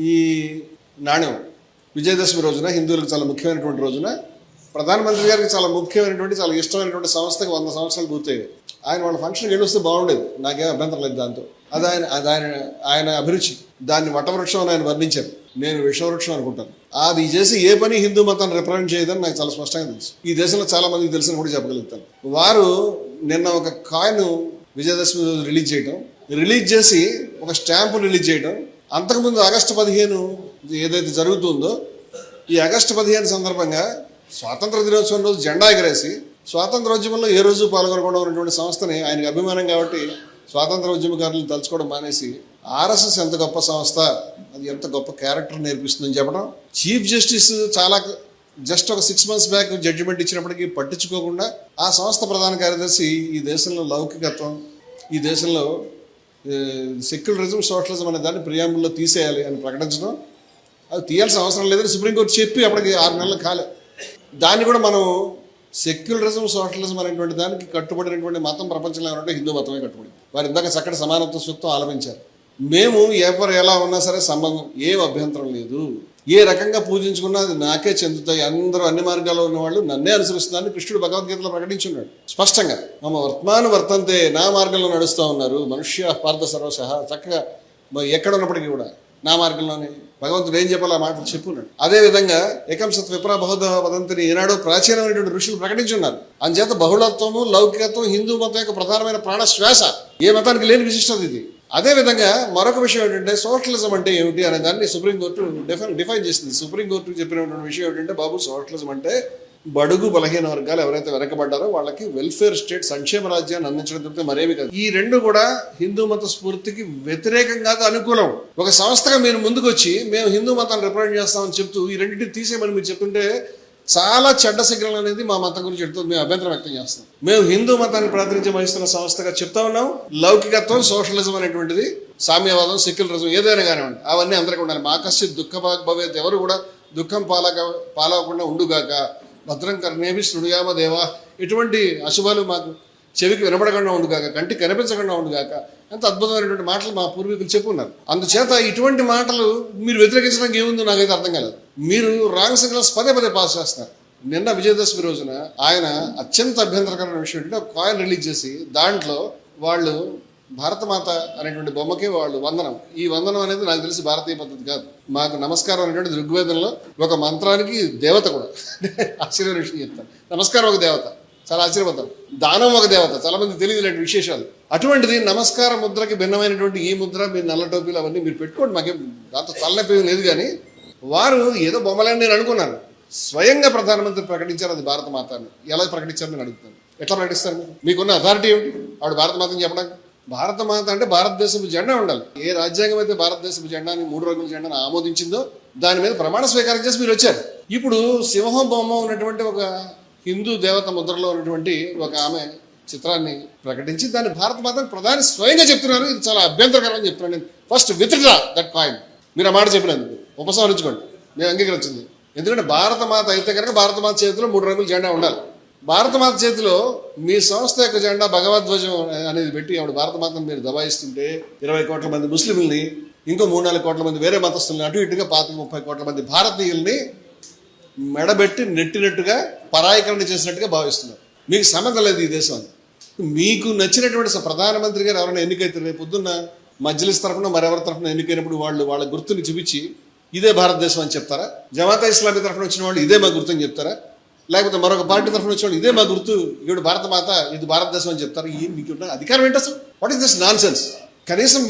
ఈ నాణ్యం విజయదశమి రోజున హిందువులకు చాలా ముఖ్యమైనటువంటి రోజున ప్రధానమంత్రి గారికి చాలా ముఖ్యమైనటువంటి చాలా ఇష్టమైనటువంటి సంస్థకి వంద సంవత్సరాలు పూర్తయ్యాయి. ఆయన వాళ్ళ ఫంక్షన్కి వెళ్ళి వస్తే బాగుండేది. నాకేం అభ్యంతరం లేదు దాంతో. అది ఆయన అది ఆయన ఆయన అభిరుచి. దాన్ని వటవృక్షం అని ఆయన వర్ణించారు. నేను విషవృక్షం అనుకుంటాను. అది చేసి ఏ పని హిందూ మతాన్ని రిప్రజెంట్ చేయదని నాకు చాలా స్పష్టంగా తెలుసు. ఈ దేశంలో చాలా మందికి తెలిసిన కూడా చెప్పగలుగుతాను. వారు నిన్న ఒక కాయిన్ విజయదశమి రోజు రిలీజ్ చేయడం రిలీజ్ చేసి ఒక స్టాంపు రిలీజ్ చేయడం అంతకుముందు ఆగస్టు పదిహేను ఏదైతే జరుగుతుందో ఈ ఆగస్టు పదిహేను సందర్భంగా స్వాతంత్ర దినోత్సవం రోజు జెండా ఎగరేసి స్వాతంత్ర ఉద్యమంలో ఏ రోజు పాల్గొనకుండా ఉన్నటువంటి సంస్థని ఆయనకు అభిమానం కాబట్టి స్వాతంత్ర ఉద్యమకారులను తలుచుకోవడం మానేసి ఆర్ఎస్ఎస్ ఎంత గొప్ప సంస్థ అది ఎంత గొప్ప క్యారెక్టర్ నేర్పిస్తుందని చెప్పడం చీఫ్ జస్టిస్ చాలా జస్ట్ ఒక సిక్స్ మంత్స్ బ్యాక్ జడ్జిమెంట్ ఇచ్చినప్పటికీ పట్టించుకోకుండా ఆ సంస్థ ప్రధాన కార్యదర్శి ఈ దేశంలో లౌకికత్వం ఈ దేశంలో సెక్యులరిజం సోషలిజం అనే దాన్ని ప్రియాంబుల్లో తీసేయాలి అని ప్రకటించడం. అది తీయాల్సిన అవసరం లేదని సుప్రీంకోర్టు చెప్పి అప్పటికి ఆరు నెలలు కాలే. దాన్ని కూడా మనం సెక్యులరిజం సోషలిజం అనేటువంటి దానికి కట్టుబడినటువంటి మతం ప్రపంచంలో ఏమంటే హిందూ మతమే కట్టుబడి. వారు ఇందాక చక్కటి సమానత్వ సూక్తం ఆలపించారు. మేము ఎవరు ఎలా ఉన్నా సరే సంబంధం ఏం అభ్యంతరం లేదు. ఏ రకంగా పూజించుకున్నా అది నాకే చెందుతాయి. అందరూ అన్ని మార్గాల్లో ఉన్న వాళ్ళు నన్నే అనుసరిస్తున్నారని కృష్ణుడు భగవద్గీతలో ప్రకటించున్నాడు. స్పష్టంగా మమ వర్తమాన వర్తంతే నా మార్గంలో నడుస్తూ ఉన్నారు. మనుష్య పార్థ సర్వసహ చక్కగా మరి ఎక్కడ ఉన్నప్పటికీ కూడా నా మార్గంలోనే. భగవంతుడు ఏం చెప్పాలో ఆ మాటలు చెప్పున్నాడు. అదే విధంగా ఏకంశత్ విప్ర బహుధ వదంతిని. ఈనాడు ప్రాచీనమైనటువంటి ఋషులు ప్రకటించున్నారు. అందుచేత బహుళత్వము లౌకికత్వం హిందూ మతం యొక్క ప్రధానమైన ప్రాణ శ్వాస ఏ మతానికి లేని విశిష్టత ఇది. అదే విధంగా మరొక విషయం ఏంటంటే సోషలిజం అంటే ఏమిటి అనే దాన్ని సుప్రీంకోర్టు డిఫైన్ డిఫైన్ చేసింది. సుప్రీంకోర్టు చెప్పినటువంటి విషయం ఏంటంటే బాబు సోషలిజం అంటే బడుగు బలహీన వర్గాలు ఎవరైతే వెనకబడ్డారో వాళ్ళకి వెల్ఫేర్ స్టేట్ సంక్షేమ రాజ్యాన్ని అందించడం తప్పితే మరేమి కాదు. ఈ రెండు కూడా హిందూ మత స్ఫూర్తికి వ్యతిరేకం కాదు అనుకూలం. ఒక సంస్థగా మీరు ముందుకొచ్చి మేము హిందూ మతాన్ని రిప్రజెంట్ చేస్తామని చెప్తూ ఈ రెండింటిని తీసేయమని మీరు చెప్తుంటే చాలా చెడ్డ సిగ్నల్ అనేది మా మతం గురించి చెప్తుంది మేము అభ్యంతరం వ్యక్తం చేస్తాం మేము హిందూ మతాన్ని ప్రాతినిధ్యం వహిస్తున్న సంస్థగా చెప్తా ఉన్నాం. లౌకికత్వం సోషలిజం అనేటువంటిది సామ్యవాదం సెక్యులరిజం ఏదైనా కానివ్వండి అవన్నీ అందరికీ ఉండాలి. మాకస్య దుఃఖ భవేత్ ఎవరు కూడా దుఃఖం పాలక పాలవకుండా ఉండుగాక భద్రం కర్ణేమి శృణుయామ దేవా. ఎటువంటి అశుభాలు మాకు చెవికి వినపడకుండా ఉండుగాక కంటికి కనిపించకుండా ఉండుగాక ఎంత అద్భుతమైనటువంటి మాటలు మా పూర్వీకులు చెప్పున్నారు. అందుచేత ఇటువంటి మాటలు మీరు వ్యతిరేకించడానికి ఏముందో నాకైతే అర్థం కాలేదు. మీరు రాంగ్ సిగ్నల్స్ పదే పదే పాస్ చేస్తున్నారు. నిన్న విజయదశమి రోజున ఆయన అత్యంత అభ్యంతరకరమైన విషయం ఏంటంటే ఒక కాయిన్ రిలీజ్ చేసి దాంట్లో వాళ్ళు భారతమాత అనేటువంటి బొమ్మకి వాళ్ళు వందనం. ఈ వందనం అనేది నాకు తెలిసి భారతీయ పద్ధతి కాదు. మాకు నమస్కారం అనేటువంటి ఋగ్వేదంలో ఒక మంత్రానికి దేవత కూడా. ఆశ్చర్యమైన విషయం చెప్తాను. నమస్కారం ఒక దేవత. చాలా ఆశ్చర్యపోతాం దానం ఒక దేవత చాలా మంది తెలియదు ఇలాంటి విశేషాలు. అటువంటిది నమస్కార ముద్రకి భిన్నమైనటువంటి ఈ ముద్ర మీ నల్ల టోపీలు అవన్నీ మీరు పెట్టుకోండి మాకేం దాంతో తలనొప్పి లేదు కానీ వారు ఏదో బొమ్మలని నేను అనుకున్నాను. స్వయంగా ప్రధానమంత్రి ప్రకటించారు అది భారత మాతను ఎలా ప్రకటించారు నేను అడుగుతాను. ఎట్లా ప్రకటిస్తారు మీరు? మీకున్న అథారిటీ ఏమిటి? ఆవిడ భారత మాతని చెప్పడానికి? భారత మాత అంటే భారతదేశపు జెండా ఉండాలి. ఏ రాజ్యాంగం అయితే భారతదేశపు జెండాని మూడు రోజుల జెండాను ఆమోదించిందో దాని మీద ప్రమాణ స్వీకారం చేసి మీరు వచ్చారు. ఇప్పుడు సింహం బొమ్మ ఉన్నటువంటి ఒక హిందూ దేవత ముద్రలో ఉన్నటువంటి ఒక ఆమె చిత్రాన్ని ప్రకటించి దాన్ని భారత మాత్రం ప్రధాని స్వయంగా చెప్తున్నారు. ఇది చాలా అభ్యంతరకరం అని చెప్తున్నాను నేను. ఫస్ట్ విత్డ్రా దట్ కాయిన్ మీరు ఆ మాట చెప్పినందుకు ఉపసంహరించుకోండి. మేము అంగీకరించింది. ఎందుకంటే భారత మాత అయితే కనుక భారత మాత చేతిలో మూడు రంగుల జెండా ఉండాలి. భారత మాత చేతిలో మీ సంస్థ యొక్క జెండా భగవద్ధ్వజం అనేది పెట్టి ఆవిడ భారత మాతను మీరు దబాయిస్తుంటే ఇరవై కోట్ల మంది ముస్లింలని ఇంకో మూడు నాలుగు కోట్ల మంది వేరే మతస్థుల్ని అటు ఇటుగా పాత ముప్పై కోట్ల మంది భారతీయుల్ని మెడబెట్టి నెట్టినట్టుగా పరాయకరణ చేసినట్టుగా భావిస్తున్నారు. మీకు సంబంధం లేదు ఈ దేశం మీకు నచ్చినటువంటి స- ప్రధానమంత్రి గారు ఎవరైనా ఎన్నికైతే రేపు పొద్దున్న మజ్లిస్ తరఫున మరెవరి తరఫున ఎన్నికైనప్పుడు వాళ్ళు వాళ్ళ గుర్తుని చూపించి ఇదే భారతదేశం అని చెప్తారా? జమాతా ఇస్లామీ తరఫున వచ్చిన వాళ్ళు ఇదే మా గుర్తు అని చెప్తారా? లేకపోతే మరొక పార్టీ తరఫున వచ్చిన వాళ్ళు ఇదే మా గుర్తు ఇక్కడ భారత మాత ఇది భారతదేశం అని చెప్తారు? ఏం మీకు అధికారం ఏంటి అసలు? వాట్ ఇస్ దిస్ నాన్ కనీసం